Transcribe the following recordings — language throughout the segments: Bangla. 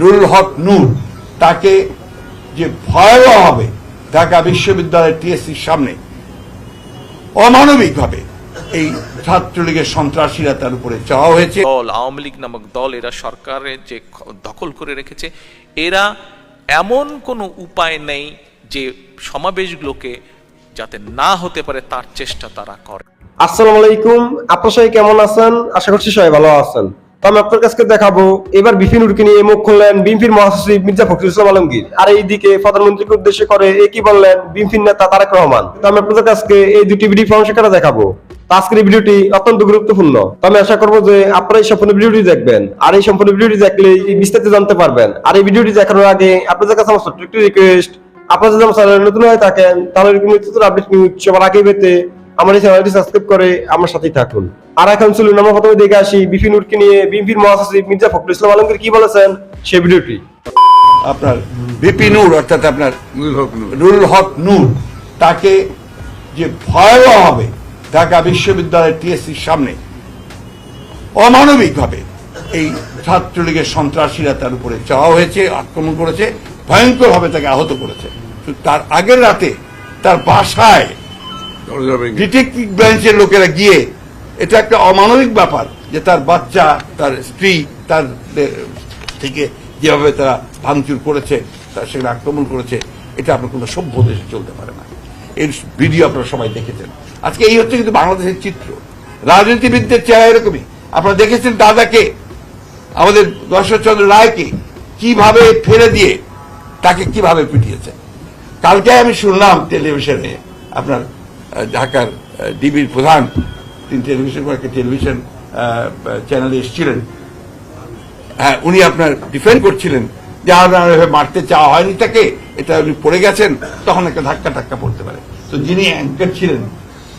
নুরুল হক নূর। তাকে যে ভয়াবহ হবে ঢাকা বিশ্ববিদ্যালয়ের টিএসসির সামনে অমানবিকভাবে এই ছাত্রলীগের সন্ত্রাসীরা তার উপরে চাওয়া হয়েছে। দল আওয়ামী লীগ নামক দল এরা সরকারের যে দখল করে রেখেছে এরা এমন কোনো উপায় নেই যে সমাবেশগুলোকে যাতে না হতে পারে তার চেষ্টা তারা করে। আসসালামু আলাইকুম। আপনার সবাই কেমন আছেন? আশা করছি সবাই ভালো আছেন। তো আমি আপনার কাছে দেখাবো, এবার বিপিন উর্কে নিয়ে মুখ খুললেন মহাসচিব মির্জা ফখরুল ইসলাম আলমগীর। আর এইদিকে প্রধানমন্ত্রীকে উদ্দেশ্য করে বললেন নেতা তারেক রহমান। তো আমি আপনাদের কাছে এই দুটি ভিডিও দেখাবো। আজকের ভিডিওটি অত্যন্ত গুরুত্বপূর্ণ। আমি আশা করব যে আপনারা এই সম্পূর্ণ ভিডিওটি দেখবেন। আর এই সম্পূর্ণ ভিডিওটি দেখলে বিস্তারিত জানতে পারবেন। আর এই ভিডিওটি দেখানোর আগে আপনাদের কাছে আমার ছোট্ট একটি রিকোয়েস্ট আপনারা যদি আমার চ্যানেলে নতুন হয়ে থাকেন, তাহলে আগে পেতে আমার এই চ্যানেলটি সাবস্ক্রাইব করে আমার সাথেই থাকুন। আর এখন চলুন প্রথমে দেখে আসি বিপিন উটকে নিয়ে বিএনপির মহাসচিব মির্জা ফখরুল ইসলাম আলমগীর কি বলেছেন সেই ভিডিওটি আপনার বিপি নূর অর্থাৎ আপনার নুরুল হক নূর। তাকে যে ভয়াবহ হবে ঢাকা বিশ্ববিদ্যালয়ের টিএসসির সামনে অমানবিকভাবে এই ছাত্রলীগের সন্ত্রাসীরা তার উপরে চাওয়া হয়েছে আক্রমণ করেছে ভয়ঙ্করভাবে তাকে আহত করেছে তো তার আগের রাতে তার বাসায় ডিটেকটিভ ব্রাঞ্চের লোকেরা গিয়ে এটা একটা অমানবিক ব্যাপার যে তার বাচ্চা, তার স্ত্রী, তার থেকে যেভাবে তারা ভাঙচুর করেছে, তার সেখানে আক্রমণ করেছে, এটা আপনার কোনো সভ্য দেশে চলতে পারে না। এর ভিডিও আপনারা সবাই দেখেছেন। আজকে এই হচ্ছে কিন্তু বাংলাদেশের চিত্র। রাজনীতিবিদদের চেহারা এরকমই। আপনারা দেখেছেন দাদাকে, আমাদের দর্শকচন্দ্র রায়কে, কীভাবে ফেলে দিয়ে তাকে কীভাবে পিটিয়েছে। কালকে আমি শুনলাম টেলিভিশনে আপনার ঢাকার ডিবির প্রধান তিনি টেলিভিশন কয়েকটি টেলিভিশন চ্যানেলে এসেছিলেন হ্যাঁ উনি আপনার ডিফেন্ড করছিলেন। যে আপনার মারতে চাওয়া হয়নি, তাকে এটা উনি পড়ে গেছেন, তখন একটা ধাক্কা টাক্কা পড়তে পারে। তো যিনি অ্যাঙ্কার ছিলেন,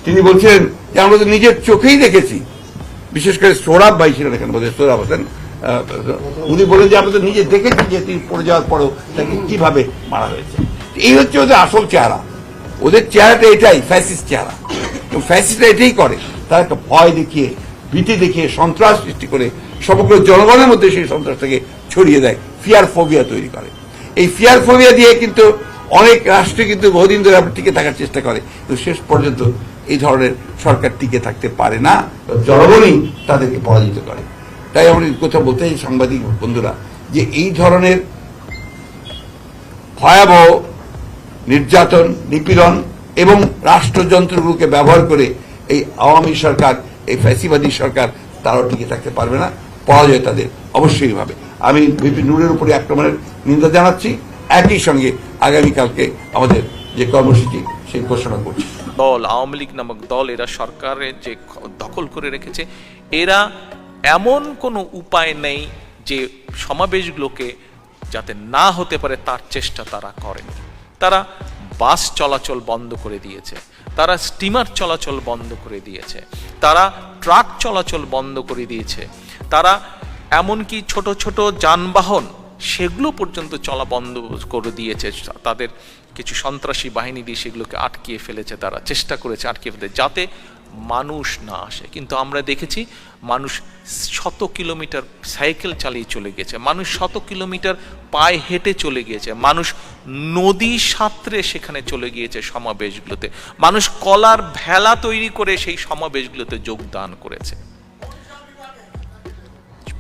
তিনি বলছিলেন যে, আমরা তো নিজের চোখেই দেখেছি। বিশেষ করে সৌরভ ভাই ছিলেন এখানে, বোধহয় সৌরভ হোসেন। উনি বলেন যে, আমরা তো নিজে দেখেছি যে, তিনি পড়ে যাওয়ার পরও তাকে কীভাবে মারা হয়েছে। এই হচ্ছে ওদের আসল চেহারা। ওদের চেহারাটা এটাই ফ্যাসিস চেহারা। এবং ফ্যাসিস্টরা এটাই করে। তারা একটা ভয় দেখিয়ে, ভীতি দেখিয়ে সন্ত্রাস সৃষ্টি করে সমগ্র জনগণের মধ্যে সেই সন্ত্রাসটাকে ছড়িয়ে দেয় ফিয়ার ফোবিয়া তৈরি করে। এই ফিয়ার ফোবিয়া দিয়ে কিন্তু অনেক রাষ্ট্র কিন্তু বহুদিন ধরে আপনার টিকে থাকার চেষ্টা করে। কিন্তু শেষ পর্যন্ত এই ধরনের সরকার টিকে থাকতে পারে না জনগণই তাদেরকে পরাজিত করে। তাই আমি কথা বলতে চাই সাংবাদিক বন্ধুরা, যে এই ধরনের ভয়াবহ নির্যাতন, নিপীড়ন এবং রাষ্ট্রযন্ত্রগুলোকে ব্যবহার করে এই আওয়ামী সরকার, এই ফ্যাসিবাদী সরকার, তারাও টিকে থাকতে পারবে না, পরাজয় তাদের অবশ্যই হবে। আমি বিপিন নুরের উপরে আক্রমণের নিন্দা জানাচ্ছি, একই সঙ্গে আগামীকালকে আমাদের যে কর্মসূচি, সেই ঘোষণা করছি। দল, আওয়ামী লীগ নামক দল, এরা সরকারের যে দখল করে রেখেছে, এরা এমন কোনো উপায় নেই যে সমাবেশগুলোকে যাতে না হতে পারে, তার চেষ্টা তারা করেনি। তারা বাস চলাচল বন্ধ করে দিয়েছে। তারা স্টিমার চলাচল বন্ধ করে দিয়েছে, তারা ট্রাক চলাচল বন্ধ করে দিয়েছে, তারা এমনকি ছোট ছোট যানবাহন সেগুলো পর্যন্ত চলা বন্ধ করে দিয়েছে, তাদের কিছু সন্ত্রাসী বাহিনী দিয়ে সেগুলোকে আটকিয়ে ফেলেছে, তারা চেষ্টা করেছে আটকিয়ে ফেলতে যাতে মানুষ না আসে। কিন্তু আমরা দেখেছি মানুষ শত কিলোমিটার সাইকেল চালিয়ে চলে গেছে, মানুষ শত কিলোমিটার পায়ে হেঁটে চলে গিয়েছে, মানুষ নদী সাঁতরে সেখানে চলে গিয়েছে সমাবেশগুলোতে, মানুষ কলার ভেলা তৈরি করে সেই সমাবেশগুলোতে যোগদান করেছে।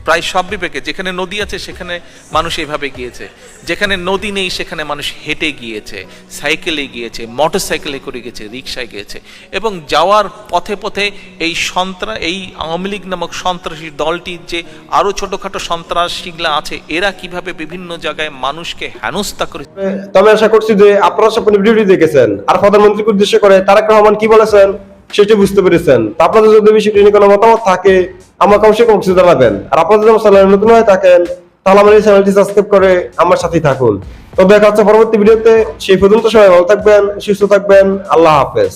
প্রায় সব বিবেকে যেখানে নদী আছে, সেখানে মানুষ এভাবে গিয়েছে। যেখানে নদী নেই, সেখানে মানুষ হেঁটে গিয়েছে, সাইকেলে গিয়েছে মোটর সাইকেলে করে গেছে রিক্সায় গিয়েছে। এবং যাওয়ার পথে পথে এই সন্ত্রাস এই আওয়ামী লীগ নামক সন্ত্রাসী দলটির যে আরও ছোটখাটো সন্ত্রাসীগুলা আছে, এরা কীভাবে বিভিন্ন জায়গায় মানুষকে হেনস্থা করে তবে আশা করছি যে আপনারা সম্পূর্ণ ভিডিওটি দেখেছেন। আর প্রধানমন্ত্রীকে উদ্দেশ্য করে তারেক রহমান কি বলেছেন, সেটি বুঝতে পেরেছেন। আপনাদের যদি বিষয়টি নিয়ে কোনো মতামত থাকে আমাকে অবশ্যই কমেন্টে জানাবেন। আর আপনাদের যদি নতুন হয়ে থাকেন, তাহলে আমার এই চ্যানেলটি সাবস্ক্রাইব করে আমার সাথেই থাকুন। তো দেখা হচ্ছে পরবর্তী ভিডিওতে। সেই পর্যন্ত সবাই ভালো থাকবেন, সুস্থ থাকবেন। আল্লাহ হাফেজ।